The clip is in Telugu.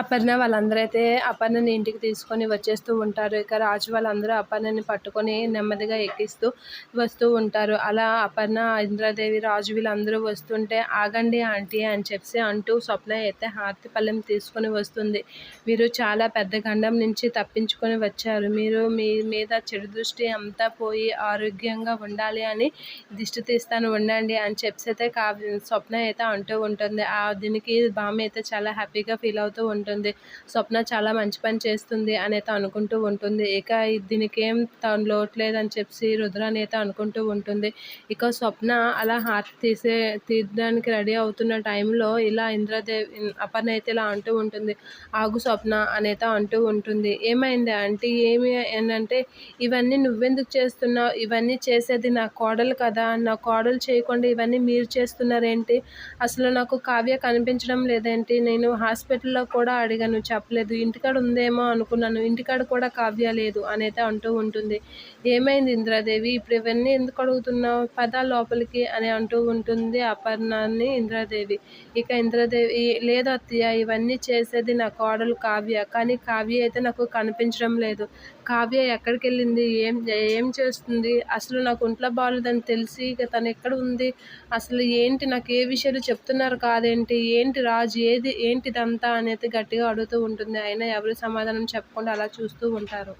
అపర్ణ వాళ్ళందరూ అయితే అపర్ణని ఇంటికి తీసుకొని వచ్చేస్తూ ఉంటారు. ఇక రాజు వాళ్ళందరూ అపర్ణని పట్టుకొని నెమ్మదిగా ఎక్కిస్తూ వస్తూ ఉంటారు. అలా అపర్ణ ఇంద్రదేవి రాజు వీళ్ళందరూ వస్తుంటే ఆగండి ఆంటీ అని చెప్పి అంటూ స్వప్న అయితే హారతి పళ్ళెం తీసుకొని వస్తుంది. మీరు చాలా పెద్ద గండం నుంచి తప్పించుకొని వచ్చారు. మీరు మీ మీద చెడు దృష్టి అంతా పోయి ఆరోగ్యంగా ఉండాలి అని దిష్టి తీస్తాను ఉండండి అని చెప్పి అయితే కా స్వప్న అయితే అంటూ ఉంటుంది. ఆ దీనికి బామ్మ అయితే చాలా హ్యాపీగా ఫీల్ అవుతూ ఉంటుంది ఉంటుంది స్వప్న చాలా మంచి పని చేస్తుంది అని అనుకుంటూ ఉంటుంది. ఇక దీనికి ఏం తను లోట్లేదని చెప్పి రుద్ర అనేత అనుకుంటూ ఉంటుంది. ఇక స్వప్న అలా హార్ట్ తీసే తీయడానికి రెడీ అవుతున్న టైంలో ఇలా ఇంద్రదేవి అపర్ణ అయితే ఇలా అంటూ ఉంటుంది. ఆగు స్వప్న అనేత అంటూ ఉంటుంది. ఏమైంది అంటే ఏమి ఏంటంటే ఇవన్నీ నువ్వెందుకు చేస్తున్నావు? ఇవన్నీ చేసేది నా కోడలు కదా. నా కోడలు చేయకుండా ఇవన్నీ మీరు చేస్తున్నారేంటి? అసలు నాకు కావ్య కనిపించడం లేదేంటి? నేను హాస్పిటల్లో కూడా అడిగాను చెప్పలేదు ఇంటికాడ ఉందేమో అనుకున్నాను ఇంటికాడ కూడా కావ్య లేదు అనేది అంటూ ఉంటుంది. ఏమైంది ఇంద్రాదేవి? ఇప్పుడు ఇవన్నీ ఎందుకు అడుగుతున్నావు? పద లోపలికి అని అంటూ ఉంటుంది అపర్ణాన్ని ఇంద్రాదేవి. ఇక ఇంద్రాదేవి లేదు అత్తయ్య ఇవన్నీ చేసేది నా కోడలు కావ్య కానీ కావ్య అయితే నాకు కనిపించడం లేదు. కావ్య ఎక్కడికి వెళ్ళింది? ఏం ఏం చేస్తుంది? అసలు నాకు ఒంట్లో బాగాలేదని తెలిసి ఇక తను ఎక్కడ ఉంది? అసలు ఏంటి నాకు ఏ విషయాలు చెప్తున్నారు కాదేంటి? ఏంటి రాజు? ఏది ఏంటిదంతా? అనేది గట్టిగా అడుగుతూ ఉంటుంది. అయినా ఎవరు సమాధానం చెప్పకుండా అలా చూస్తూ ఉంటారు.